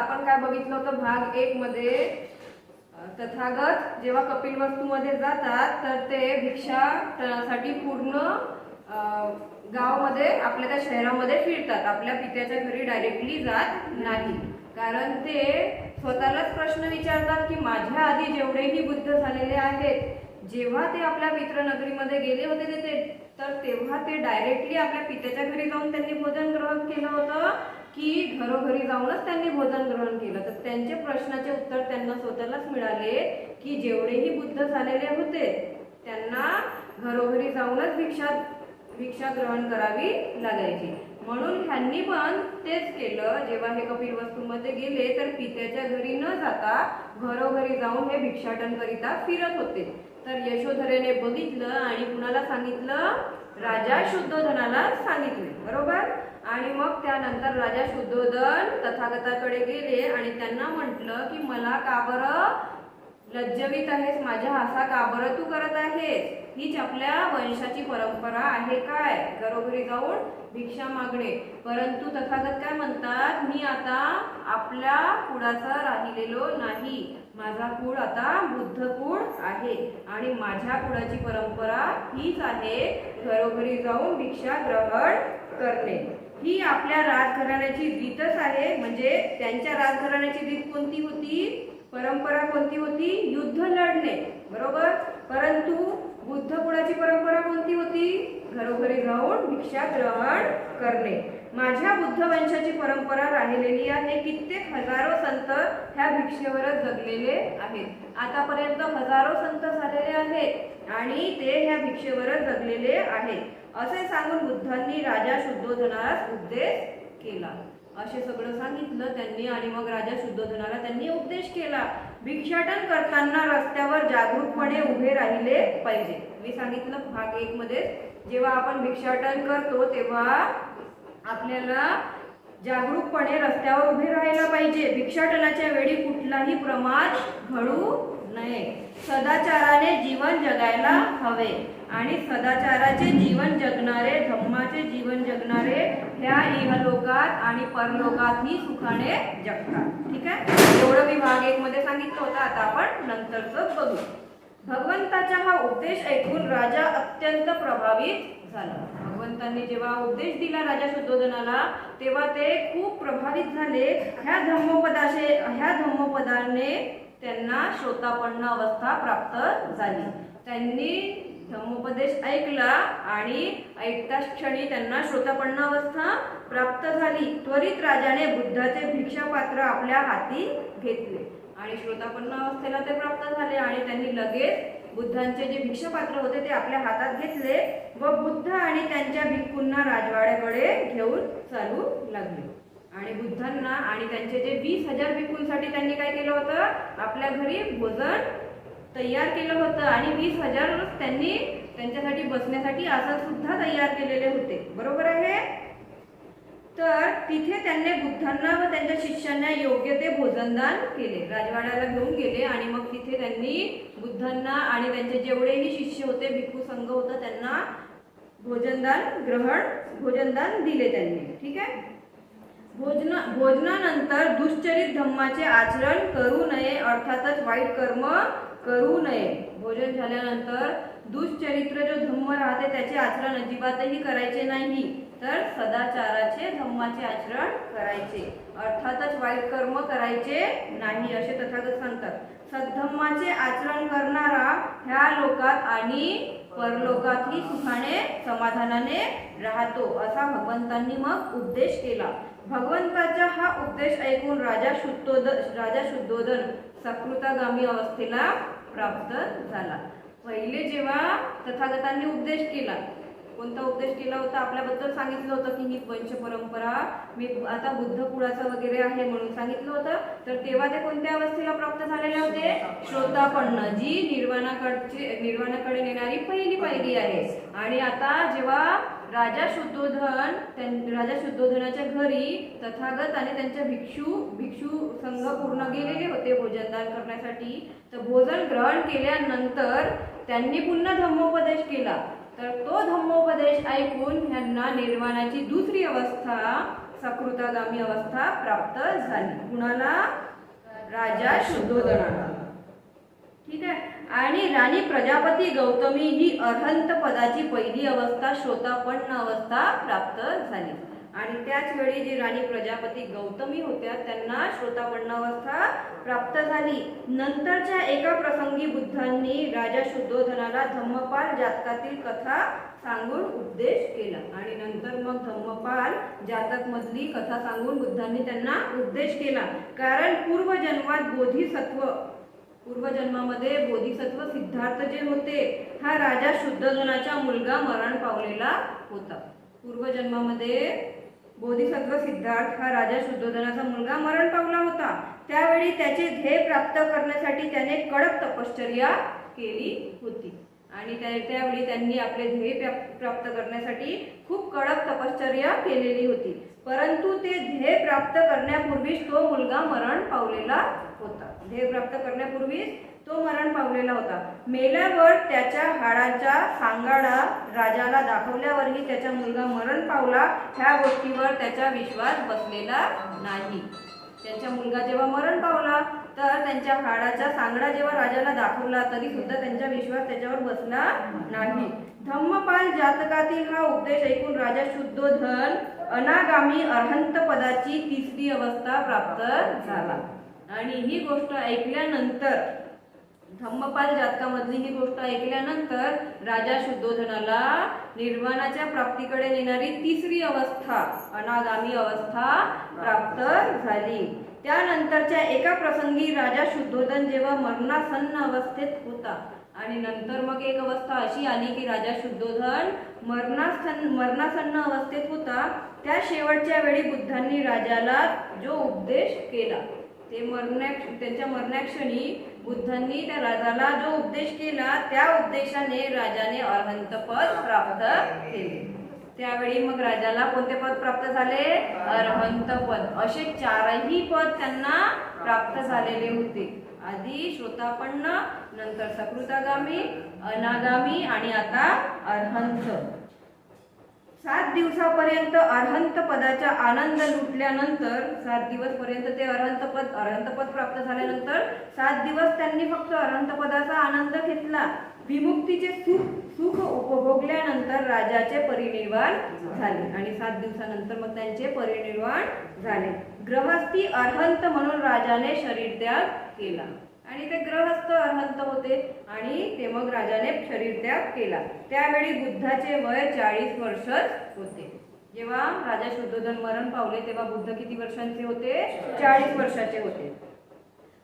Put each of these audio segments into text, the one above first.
आपण काय बघितलं होतं? भाग एक मध्ये तथागत जेव्हा कपिल वस्तूमध्ये जातात तर ते भिक्षासाठी पूर्ण अ, गावामध्ये आपल्या त्या शहरामध्ये फिरतात. आपल्या पित्याच्या घरी डायरेक्टली जात नाही. कारण ते स्वतःलाच प्रश्न विचारतात की माझ्या आधी जेवढेही बुद्ध झालेले आहेत जेव्हा ते आपल्या मित्रनगरीमध्ये गेले होते ते तर तेव्हा ते डायरेक्टली आपल्या पित्याच्या घरी जाऊन त्यांनी भोजन ग्रहण केलं होतं. की घरोघरी जाऊनच त्यांनी भोजन ग्रहण केलं. तर त्यांचे प्रश्नाचे उत्तर त्यांना स्वतःलाच मिळाले की जेवढेही बुद्ध झालेले होते त्यांना घरोघरी जाऊनच भिक्षा भिक्षा ग्रहण करावी लागायची. म्हणून ह्यांनी पण तेच केलं. जेव्हा हे कपिल वस्तूमध्ये गेले तर पित्याच्या घरी न जाता घरोघरी जाऊन हे भिक्षाटन करिता फिरत होते. तर यशोधरेने बघितलं आणि कुणाला सांगितलं? राजा शुद्धोधनाला सांगितले. बरोबर? आणि मग त्यानंतर राजा शुद्धोधन तथागताकडे गेले आणि त्यांना म्हटलं की मला का बरं लज्जवीत आहेस? माझ्या हासा का बरं तू करत आहेस? हीच आपल्या वंशाची परंपरा आहे काय? घरोघरी जाऊन भिक्षा मागणे. परंतु तथागत काय म्हणतात? मी आता आपल्या कुळाचा राहिलेलो नाही. माझा कुळ आता बुद्ध कुळ आहे आणि माझ्या कुळाची परंपरा हीच आहे घरोघरी जाऊन भिक्षा ग्रहण करणे. ही आपल्या राजघराण्याची रीतच आहे. म्हणजे त्यांच्या राजघराण्याची रीत कोणती होती? परंपरा कोणती होती? युद्ध लढणे. बरोबर? परंतु बुद्ध कुळाची परंपरा कोणती होती? घरोघरी जाऊन भिक्षा ग्रहण करणे. माझ्या बुद्ध वंशाची परंपरा राहिलेली आहे. कित्येक हजारो संत ह्या भिक्षेवरच जगलेले आहेत. आतापर्यंत हजारो संत झालेले आहेत आणि ते ह्या भिक्षेवरच जगलेले आहेत. असे सांगून बुद्धांनी राजा शुद्धोधनास उपदेश केला. असे सगळं सांगितलं त्यांनी आणि मग राजा शुद्धोधनाला त्यांनी उपदेश केला. भिक्षाटन करताना रस्त्यावर जागरूकपणे उभे राहिले पाहिजे. मी सांगितलं भाग एक मध्ये जेव्हा आपण भिक्षाटन करतो तेव्हा आपल्याला जागरूकपणे रस्त्यावर उभे राहायला पाहिजे. भिक्षाटनाच्या वेळी कुठलाही प्रमाण घडू नये. सदाचाराने जीवन जगायला हवे. आणि सदाचाराचे जीवन जगणारे धम्माचे जीवन जगणारे ह्या इहलोकात आणि परलोकातही सुखाने जगतात. ठीक आहे? एवढं मी भाग एक मध्ये सांगितलं होतं आता आपण नंतरच बघू. भगवंताचा हा उपदेश ऐकून राजा अत्यंत प्रभावित झाला. भगवंतांनी जेव्हा उपदेश दिला राजा शुद्धोधनाला तेव्हा ते खूप प्रभावित झाले. ह्या धम्मपदाचे ह्या धम्मपदाने त्यांना श्रोतापन्न अवस्था प्राप्त झाली. त्यांनी धम्मोपदेश ऐकला आणि ऐकताच क्षणी त्यांना श्रोतापन्न अवस्था प्राप्त झाली. त्वरित राजाने बुद्धाचे भिक्षापात्र आपल्या हाती घेतले. आणि श्रोतापन्न अवस्थेला ते प्राप्त झाले आणि त्यांनी लगेच बुद्धांचे जे भिक्षापात्र होते ते आपल्या हातात घेतले व बुद्ध आणि त्यांच्या भिक्खूंना राजवाड्याकडे घेऊन चालू लागले. आणि बुद्धांना आणि त्यांचे जे वीस हजार भिक्खूंसाठी त्यांनी काय केलं होतं? आपल्या घरी भोजन तयार केलं होतं आणि वीस हजार त्यांनी त्यांच्यासाठी बसण्यासाठी आसन सुद्धा तयार केलेले होते. बरोबर आहे? तर तिथे त्यांनी बुद्धांना व त्यांच्या शिष्यांना योग्य ते भोजनदान केले. राजवाड्याला घेऊन गेले आणि मग तिथे त्यांनी बुद्धांना आणि त्यांचे जेवढेही शिष्य होते भिक्खू संघ होता त्यांना भोजनदान ग्रहण भोजनदान दिले त्यांनी. ठीक आहे? भोजना भोजनानंतर दुश्चरित धम्माचे आचरण करू नये अर्थातच वाईट कर्म करू नये. भोजन झाल्यानंतर दुश्चरित्र जो धम्म राहते त्याचे आचरण अजिबातही करायचे नाही. तर सदाचाराचे धम्माचे आचरण करायचे. अर्थातच वाईट कर्म करायचे नाही असे तथागत सांगतात. सद्धम्माचे आचरण करणारा ह्या लोकात आणि परलोकातही सुखाने समाधानाने राहतो असा भगवंतांनी मग उपदेश केला. भगवंताचा हा उपदेश ऐकून राजा शुद्धोदन राजा शुद्धोदन सकृतागामी अवस्थेला प्राप्त झाला. पहिले जेव्हा तथागतांनी उपदेश केला कोणता उपदेश केला होता? आपल्याबद्दल सांगितलं होतं की ही वंश परंपरा मी आता बुद्ध कुळाचं वगैरे आहे म्हणून सांगितलं होतं. तर तेव्हा ते कोणत्या अवस्थेला प्राप्त झालेले होते? श्रोतापन्न जी निर्वाणाकडची निर्वाणाकडे नेणारी पहिली पायरी आहे. आणि आता जेव्हा राजा शुद्धोधन त्यां- राजा शुद्धोधनाच्या घरी तथागत आणि त्यांच्या भिक्षू भिक्षू संघ पूर्ण गेलेले होते भोजनदान करण्यासाठी. तर भोजन ग्रहण केल्यानंतर त्यांनी पुन्हा धम्मोपदेश केला. तर तो धम्मोपदेश ऐकून ह्यांना निर्वाणाची दुसरी अवस्था सकृतागामी अवस्था प्राप्त झाली. कुणाला? राजा शुद्धोधनाला. ठीक आहे? आणि राणी प्रजापती गौतमी ही अर्हंत पदाची पहिली अवस्था श्रोतापन्न अवस्था प्राप्त झाली. आणि त्याच वेळी जी राणी प्रजापती गौतमी होत्या त्यांना श्रोतापन्न अवस्था प्राप्त झाली. नंतरच्या एका प्रसंगी बुद्धांनी राजा शुद्धोधनाला धम्मपाल जातकातील कथा सांगून उपदेश केला. आणि नंतर मग धम्मपाल जातक मधली कथा सांगून बुद्धांनी त्यांना उपदेश केला. कारण पूर्वजन्मात बोधिसत्व पूर्वजन्मामध्ये बोधिसत्व सिद्धार्थ जे होते हा राजा शुद्धोधनाचा मुलगा मरण पावलेला होता. पूर्वजन्मामध्ये बोधिसत्व सिद्धार्थ हा राजा शुद्धोधनाचा मुलगा मरण पावला होता. त्यावेळी त्याचे ध्येय प्राप्त करण्यासाठी त्याने कडक तपश्चर्या केली होती. आणि त्यावेळी त्यांनी आपले ध्येय प्राप्त करण्यासाठी खूप कडक तपश्चर्या केलेली होती. परंतु ते ध्येय प्राप्त करण्यापूर्वीच तो मुलगा मरण पावलेला होता. ध्येय प्राप्त करण्यापूर्वीच तो मरण पावलेला होता. मेल्यावर त्याच्या हाडाचा सांगाडा राजाला दाखवल्यावरही त्याचा मुलगा मरण पावला ह्या गोष्टीवर त्याचा विश्वास बसलेला नाही. त्यांचा मुलगा जेव्हा मरण पावला तर त्यांच्या हाडाचा सांगडा जेव्हा राजाला दाखवला तरी सुद्धा त्यांचा विश्वास त्याच्यावर बसला नाही. धम्मपाल जातकातील हा उपदेश ऐकून राजा शुद्धोधन अनागामी अर्हंत पदाची तिसरी अवस्था प्राप्त झाला. आणि ही गोष्ट ऐकल्यानंतर धम्मपाल जातकामधली ही गोष्ट ऐकल्यानंतर राजा शुद्धोधनाला निर्वाणाच्या प्राप्तीकडे नेणारी तिसरी अवस्था अनागामी अवस्था प्राप्त झाली. त्यानंतरच्या एका प्रसंगी राजा शुद्धोधन जेव्हा मरणासन्न अवस्थेत होता आणि नंतर मग एक अवस्था अशी आली की राजा शुद्धोधन मरणासन मरणासन्न अवस्थेत होता. त्या शेवटच्या वेळी बुद्धांनी राजाला जो उपदेश केला ते मरण्या त्यांच्या मरण्याक्षणी बुद्धांनी त्या राजाला जो उपदेश केला त्या उपदेशाने राजाने अर्हंतपद प्राप्त केले. त्यावेळी मग राजाला कोणते पद प्राप्त झाले? अरहंत पद. असे चारही पद त्यांना प्राप्त झालेले होते. आधी श्रोतापन्न नंतर सकृतागामी अनागामी आणि आता अर्हंत. सात दिवसापर्यंत अर्हंत पदाचा आनंद लुटल्यानंतर सात दिवस पर्यंत ते अर्हंत पद अर्हंत पद प्राप्त झाल्यानंतर सात दिवस त्यांनी फक्त अर्हंत पदाचा आनंद घेतला. विमुक्तीचे सुख सुख उपभोगल्यानंतर राजाचे परिनिर्वाण झाले. आणि सात दिवसानंतर मग त्यांचे परिनिर्वाण झाले. ग्रहस्थी अर्हंत म्हणून राजाने शरीर त्याग केला. आणि ते ग्रहस्थ अर्हंत होते आणि ते मग राजाने शरीर त्याग केला. त्यावेळी बुद्धाचे वय चाळीस वर्षच होते. जेव्हा राजा शुद्धोधन मरण पावले तेव्हा बुद्ध किती वर्षांचे होते? चाळीस वर्षाचे होते.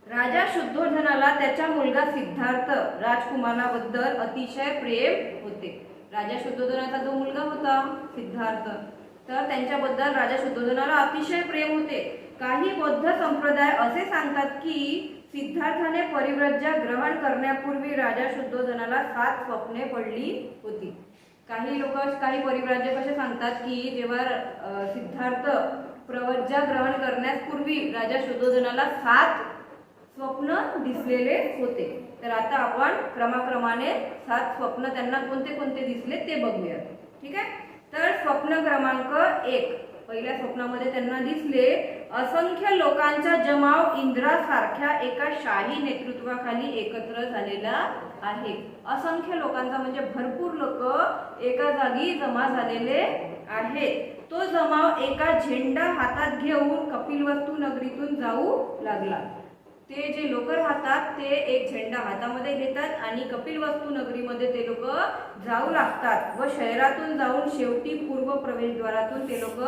राजा शुद्धोधनाला त्याचा मुलगा सिद्धार्थ राजकुमाराबद्दल अतिशय प्रेम होते. राजा शुद्धोधनाचा जो मुलगा होता सिद्धार्थ तर त्यांच्याबद्दल राजा शुद्धोधनाला अतिशय प्रेम होते. काही बौद्ध संप्रदाय असे सांगतात की सिद्धार्थाने परिव्रज्या ग्रहण करण्यापूर्वी राजा शुद्धोधनाला सात स्वप्ने पडली होती. काही लोक काही परिव्राज्य कसे सांगतात की जेव्हा सिद्धार्थ प्रवज्जा ग्रहण करण्यापूर्वी राजा शुद्धोधनाला सात स्वप्न दिसलेले होते. तर आता आपण क्रमाक्रमाने सात स्वप्न त्यांना कोणते कोणते दिसले ते बघूया ठीक आहे? तर स्वप्न क्रमांक एक. पहिल्या स्वप्नामध्ये त्यांना दिसले असंख्य लोकांचा जमाव इंद्रासारख्या एका शाही नेतृत्वाखाली एकत्र झालेला आहे. असंख्य लोकांचा म्हणजे भरपूर लोक एका जागी जमा झालेले आहेत. तो जमाव एका झेंडा हातात घेऊन कपिलवस्तू नगरीतून जाऊ लागला. ते जे लोक राहतात ते एक झेंडा हातामध्ये घेतात आणि कपिलवस्तू नगरीमध्ये ते लोक जाऊ लागतात व शहरातून जाऊन शेवटी पूर्व प्रवेशद्वारातून ते लोक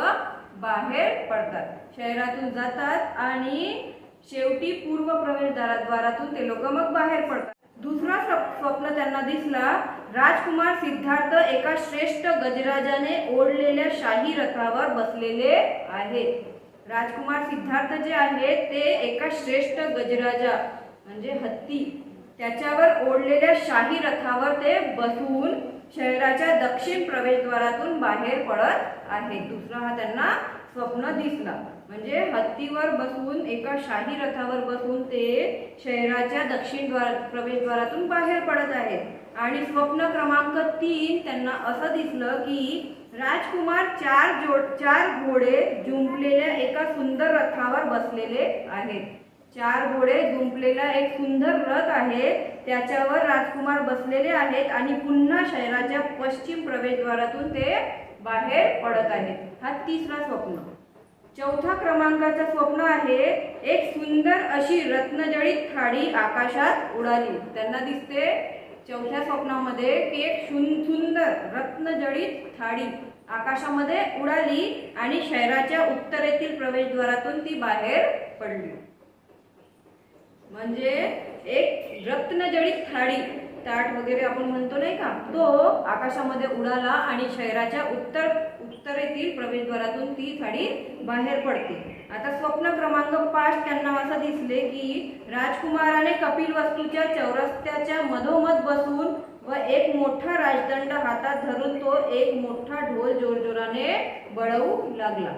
बाहेर पडतात. शहरातून जातात आणि शेवटी पूर्व प्रवेशद्वारातून ते लोक मग बाहेर पडतात. दुसरा स्व- स्वप्न त्यांना दिसला राजकुमार सिद्धार्थ एका श्रेष्ठ गजराजाने ओढलेल्या शाही रथावर बसलेले आहेत. राजकुमार सिद्धार्थ जे आहेत ते एका श्रेष्ठ गजराजा म्हणजे हत्ती. त्याच्यावर ओढलेल्या शाही रथावर ते बसून शहराच्या दक्षिण प्रवेशद्वारातून बाहेर पडत आहे दुसरा हा त्यांना स्वप्न दिसला. म्हणजे हत्तीवर बसून एका शाही रथावर बसून ते शहराच्या दक्षिण द्वार प्रवेशद्वारातून बाहेर पडत आहेत. आणि स्वप्न क्रमांक तीन त्यांना असं दिसलं की राजकुमार चार जो चार घोडे जुंपलेल्या एका सुंदर रथावर बसलेले आहेत. चार घोडे जुंपलेला एक सुंदर रथ आहे. त्याच्यावर राजकुमार बसलेले आहेत आणि पुन्हा शहराच्या पश्चिम प्रवेशद्वारातून ते बाहेर पडत आहेत. हा तिसरा स्वप्न. चौथा क्रमांकाचं स्वप्न आहे एक सुंदर अशी रत्नजळीत थाळी आकाशात उडाली. त्यांना दिसते चौथ्या स्वप्नामध्ये की एक सुंदर रत्नजडित थाळी. आकाशामध्ये उडाली आणि शहराच्या उत्तरेतील प्रवेशद्वारातून ती बाहेर पडली. म्हणजे एक रत्नजडित थाळी ताट वगैरे आपण म्हणतो नाही का? तो आकाशामध्ये उडाला आणि शहराच्या उत्तर उत्तरेतील प्रवेशद्वारातून ती थाळी बाहेर पडते. आता स्वप्न क्रमांक पाच त्यांना असं दिसले की राजकुमाराने कपिल वस्तूच्या चौरस्त्याच्या मधोमध बसून व एक मोठा राजदंड हातात धरून तो एक मोठा ढोल जोरजोराने बळवू लागला.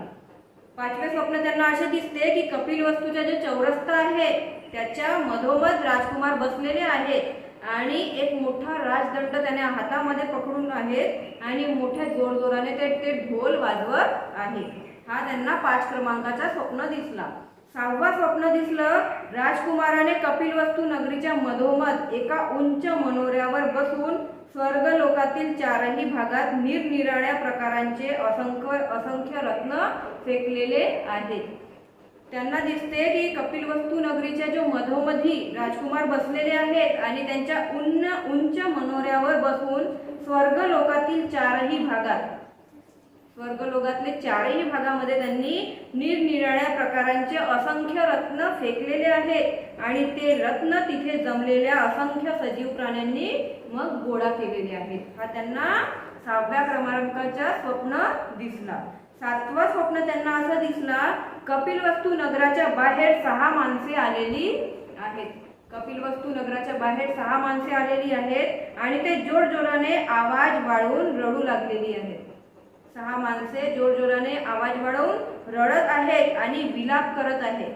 पाचवे स्वप्न त्यांना असे दिसते की कपिल वस्तूचा जो चौरस्ता आहे त्याच्या मधोमध राजकुमार बसलेले आहेत आणि एक मोठा राजदंड त्याने हातामध्ये पकडून आहेत आणि मोठ्या जोरजोराने ते ते ढोल वाजवत आहे. हा त्यांना पाच क्रमांकाचा स्वप्न दिसला. सहावा स्वप्न दिसलं राजकुमाराने कपिल वस्तू नगरीच्या मधोमध एका उंच मनोऱ्यावर बसून स्वर्ग लोकातील चारही भागात निरनिराळ्या प्रकारांचे असंख्य असंख्य रत्न फेकलेले आहेत. त्यांना दिसते की कपिल वस्तू नगरीच्या जो मधोमधी राजकुमार बसलेले आहेत आणि त्यांच्या उन्न उंच मनोऱ्यावर बसून स्वर्ग लोकातील चारही भागात स्वर्गलोकातले चारही भागामध्ये त्यांनी निरनिराळ्या प्रकारांचे असंख्य रत्न फेकलेले आहेत. आणि ते रत्न तिथे जमलेल्या असंख्य सजीव प्राण्यांनी मग गोळा केलेले आहेत. हा त्यांना सहाव्या क्रमांकाचा स्वप्न दिसला. सातवा स्वप्न त्यांना असं दिसला कपिल वस्तू नगराच्या बाहेर सहा माणसे आलेली आहेत. कपिल वस्तू नगराच्या बाहेर सहा माणसे आलेली आहेत आणि ते जोरजोराने आवाज वाळवून रडू लागलेली आहेत. सहा माणसे जोरजोराने आवाज वाढवून रडत आहेत आणि विलाप करत आहेत.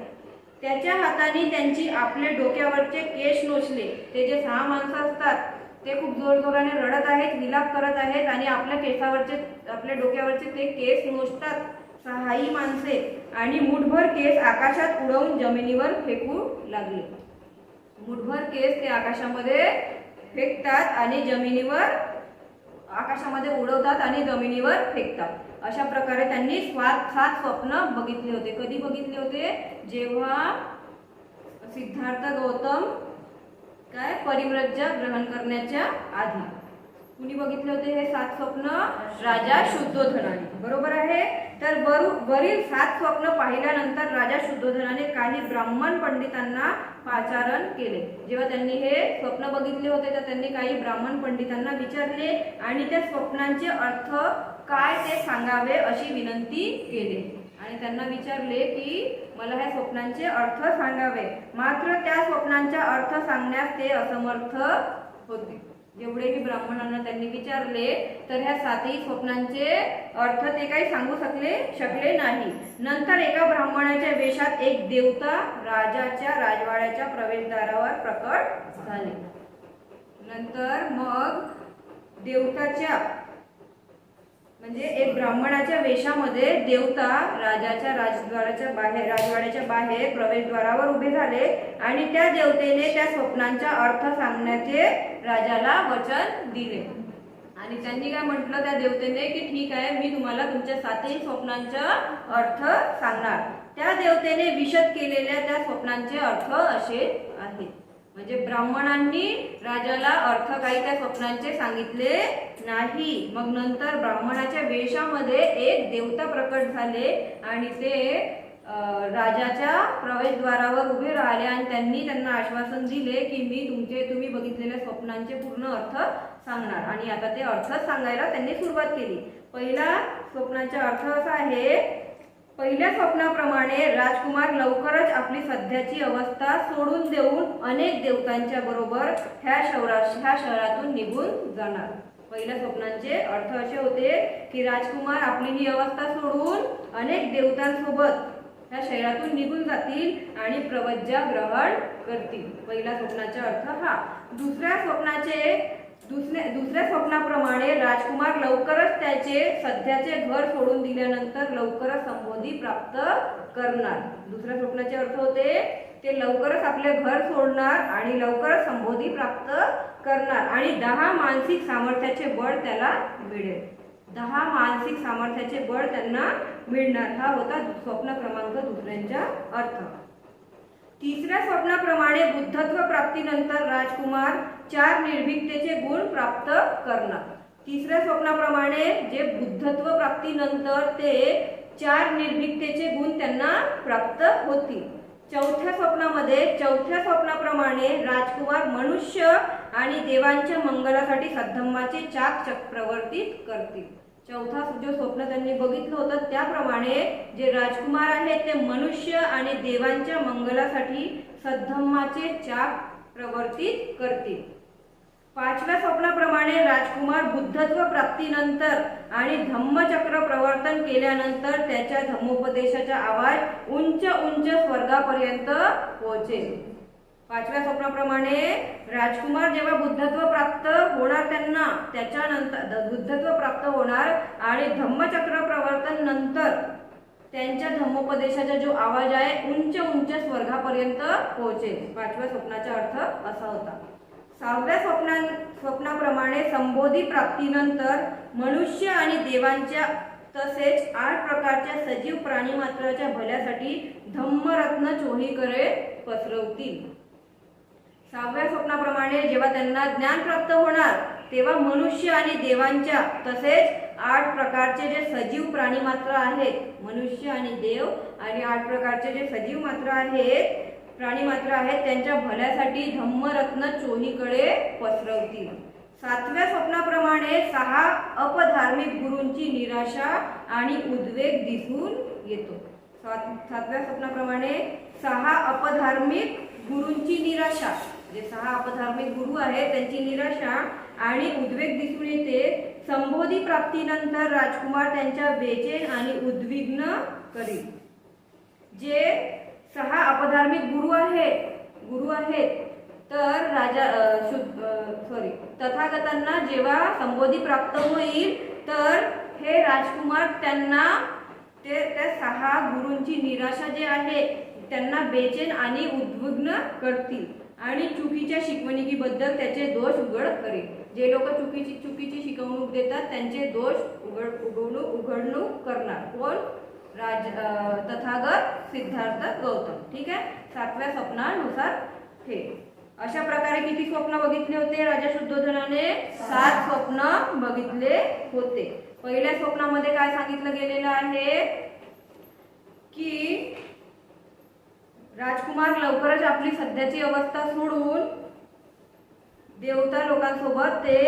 त्याच्या हाताने त्यांची आपले डोक्यावरचे केश नोचले ते जे सहा माणसं असतात ते खूप जोरजोराने रडत आहेत विलाप करत आहेत आणि आपल्या केसावरचे आपल्या डोक्यावरचे ते केस नोचतात सहाही माणसे आणि मुठभर केस आकाशात उडवून जमिनीवर फेकू लागले. मुठभर केस ते आकाशामध्ये फेकतात आणि जमिनीवर आकाशामध्ये उडवतात आणि जमिनीवर फेकतात. अशा प्रकारे त्यांनी स्वात सात स्वप्न बघितले होते. कधी बघितले होते? जेव्हा सिद्धार्थ गौतम काय? परिव्रज्य ग्रहण करण्याच्या आधी. कुणी बघितले होते हे सात स्वप्न? राजा शुद्धोधनाने. बरोबर आहे? तर वरील सात स्वप्न पाहिल्यानंतर राजा शुद्धोधनाने काही ब्राह्मण पंडितांना पाचारण केले. जेव्हा त्यांनी हे स्वप्न बघितले होते तर त्यांनी काही ब्राह्मण पंडितांना विचारले आणि त्या स्वप्नांचे अर्थ काय ते सांगावे अशी विनंती केली. आणि त्यांना विचारले की मला ह्या स्वप्नांचे अर्थ सांगावे. मात्र त्या स्वप्नांचा अर्थ सांगण्यास ते असमर्थ होते. जेवढेही ब्राह्मणांना त्यांनी विचारले तर ह्या सातही स्वप्नांचे अर्थ ते काही सांगू शकले शकले नाही. नंतर एका ब्राह्मणाच्या वेशात एक देवता राजाच्या राजवाड्याच्या प्रवेशद्वारावर प्रकट झाले. नंतर मग देवताच्या म्हणजे एक ब्राह्मणाच्या वेशामध्ये देवता राजाच्या राजद्वाराच्या बाहेर राजवाड्याच्या बाहेर प्रवेशद्वारावर उभे झाले आणि त्या देवतेने त्या स्वप्नांचा अर्थ सांगण्याचे राजाला वचन दिले. आणि त्यांनी काय म्हटलं त्या देवतेने की ठीक आहे मी तुम्हाला तुमच्या सातही स्वप्नांचा अर्थ सांगणार. त्या देवतेने विशद केलेल्या त्या स्वप्नांचे अर्थ असे आहेत. म्हणजे ब्राह्मणांनी राजाला अर्थ काही त्या स्वप्नांचे सांगितले नाही. मग नंतर ब्राह्मणाच्या वेशामध्ये एक देवता प्रकट झाले आणि ते राजाच्या प्रवेशद्वारावर उभे राहिले आणि त्यांनी त्यांना आश्वासन दिले की मी तुमचे तुम्ही बघितलेल्या स्वप्नांचे पूर्ण अर्थ सांगणार. आणि आता ते अर्थ सांगायला त्यांनी सुरुवात केली. पहिला स्वप्नाचा अर्थ असा आहे पहिल्या स्वप्नाप्रमाणे राजकुमार लवकरच आपली सध्याची अवस्था सोडून देऊन अनेक देवतांच्या बरोबर ह्या शहरा ह्या शहरातून निघून जाणार. पहिल्या स्वप्नांचे अर्थ असे होते की राजकुमार आपली ही अवस्था सोडून अनेक देवतांसोबत ह्या शहरातून निघून जातील आणि प्रवज्जा ग्रहण करतील. पहिल्या स्वप्नाचा अर्थ हा. दुसऱ्या स्वप्नाचे दुसऱ्या दुसऱ्या स्वप्नाप्रमाणे राजकुमार लवकरच त्याचे सध्याचे घर सोडून दिल्यानंतर लवकरच संबोधी प्राप्त करणार. दुसऱ्या स्वप्नाचे अर्थ होते ते लवकरच आपले घर सोडणार आणि लवकरच संबोधी प्राप्त करणार. आणि दहा मानसिक सामर्थ्याचे बळ त्याला मिळेल. दहा मानसिक सामर्थ्याचे बळ त्यांना मिळणार. हा होता स्वप्न क्रमांक दुसऱ्यांचा अर्थ. तिसऱ्या स्वप्नाप्रमाणे बुद्धत्व प्राप्तीनंतर राजकुमार चार निर्भीकतेचे गुण प्राप्त करणार. तिसऱ्या स्वप्नाप्रमाणे जे बुद्धत्व प्राप्तीनंतर ते चार निर्भीकतेचे गुण त्यांना प्राप्त होतील. चौथ्या स्वप्नामध्ये चौथ्या स्वप्नाप्रमाणे राजकुमार मनुष्य आणि देवांच्या मंगलासाठी सद्धम्माचे चाक चक प्रवर्तित करतील. चौथा जो स्वप्न त्यांनी बघितलं होतं त्याप्रमाणे जे राजकुमार आहेत ते मनुष्य आणि देवांच्या मंगलासाठी सद्धम्माचे चाक प्रवर्तित करतील. पाचव्या स्वप्नाप्रमाणे राजकुमार बुद्धत्व प्राप्तीनंतर आणि धम्मचक्र प्रवर्तन केल्यानंतर त्याच्या धम्मोपदेशाचा आवाज उंच उंच स्वर्गापर्यंत पोहोचेल. पाचव्या स्वप्नाप्रमाणे राजकुमार जेव्हा बुद्धत्व प्राप्त होणार त्यांना त्याच्यानंतर बुद्धत्व प्राप्त होणार आणि धम्मचक्र प्रवर्तन नंतर त्यांच्या धम्मोपदेशाचा जो आवाज आहे उंच उंच स्वर्गापर्यंत पोहोचेल. पाचव्या स्वप्नाचा अर्थ असा होता. सहाव्या स्वप्ना स्वप्नाप्रमाणे संबोधी प्राप्तीनंतर मनुष्य आणि देवांच्या तसेच आठ प्रकारच्या सजीव प्राणीमात्राच्या भल्यासाठी धम्मरत्न चोहीकडे पसरवतील. सहाव्या स्वप्नाप्रमाणे जेव्हा त्यांना ज्ञान प्राप्त होणार तेव्हा मनुष्य आणि देवांच्या तसेच आठ प्रकारचे जे सजीव प्राणी मात्र आहेत मनुष्य आणि देव आणि आठ प्रकारचे जे सजीव मात्र आहेत प्राणी मात्र आहेत त्यांच्या भल्यासाठी धम्मरत्न चोहीकडे पसरवतील. सातव्या स्वप्नाप्रमाणे सहा अपधार्मिक गुरूंची निराशा आणि उद्वेग दिसून येतो. सात सातव्या स्वप्नाप्रमाणे सहा अपधार्मिक गुरूंची निराशा. जे सहा अपधार्मिक गुरु आहेत त्यांची निराशा आणि उद्वेग दिसून येते. संबोधी प्राप्तीनंतर राजकुमार त्यांच्या बेचेन आणि उद्विग्न करील जे सहा अपधार्मिक गुरु आहेत गुरु आहेत तर राजा सॉरी तथागतांना जेव्हा संबोधी प्राप्त होईल तर हे राजकुमार त्यांना ते त्या सहा गुरूंची निराशा जे आहे त्यांना बेचैन आणि उद्विग्न करतील. आणि चुकीच्या शिकवणुकीबद्दल त्याचे दोष उघड करेल जे लोक चुकीची चुकीची शिकवणूक देतात त्यांचे दोष उघड उघडणूक उघडणूक करणार. कोण? राज तथागत सिद्धार्थ गौतम. ठीक आहे? सातव्या स्वप्नानुसार हे अशा प्रकारे किती स्वप्न बघितले होते? राजा शुद्धोधनाने सात स्वप्न बघितले होते. पहिल्या स्वप्नामध्ये काय सांगितलं गेलेलं आहे? की राजकुमार लवकरच आपली सध्याची अवस्था सोडून देवता लोकांसोबत ते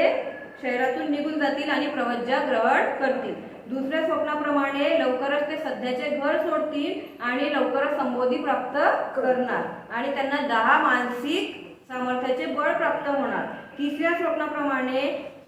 शहरातून निघून जातील आणि प्रवज्जा ग्रहण करतील. दुसऱ्या स्वप्नाप्रमाणे लवकरच ते सध्याचे घर सोडतील आणि लवकरच संबोधी प्राप्त करणार. आणि त्यांना दहा मानसिक सामर्थ्याचे बळ प्राप्त होणार. तिसऱ्या स्वप्नाप्रमाणे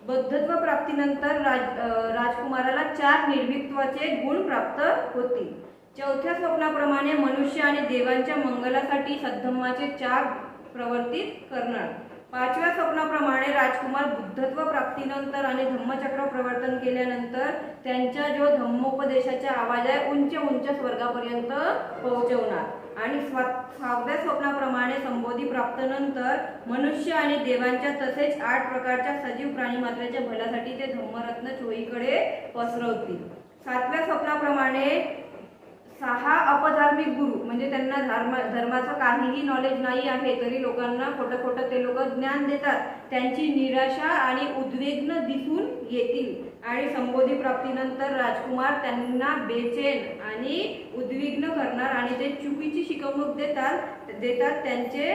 बद्धत्व प्राप्तीनंतर राज राजकुमाराला चार निर्भित्वाचे गुण प्राप्त होतील. चौथ्या स्वप्नाप्रमाणे मनुष्य आणि देवांच्या मंगलासाठी सद्धम्माचे चार प्रवर्तित करणार पाचव्या स्वप्नाप्रमाणे राजकुमार बुद्धत्व प्राप्तीनंतर आणि धम्मचक्र प्रवर्तन केल्यानंतर त्यांच्या जो धम्मोपदेशाचा आवाज आहे उंच उंच स्वर्गापर्यंत पोहोचवणार. आणि स्वा- सहाव्या स्वप्नाप्रमाणे संबोधी प्राप्तनंतर मनुष्य आणि देवांच्या तसेच आठ प्रकारच्या सजीव प्राणी मात्राच्या भल्यासाठी ते धम्मरत्न चोईकडे पसरवतील. सातव्या स्वप्नाप्रमाणे सहा अपधार्मिक गुरु म्हणजे त्यांना धर्म धर्माचं काहीही नॉलेज नाही आहे तरी लोकांना खोटं खोटं ते लोक ज्ञान देतात. त्यांची निराशा आणि उद्विग्न दिसून येतील. आणि संबोधी प्राप्तीनंतर राजकुमार त्यांना बेचैन आणि उद्विग्न करणार आणि ते चुकीची शिकवणूक देतात देतात त्यांचे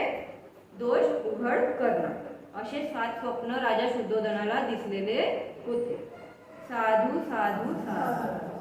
दोष उघड करणार. असे सात स्वप्न राजा शुद्धोधनाला दिसलेले होते. साधू साधू साधू.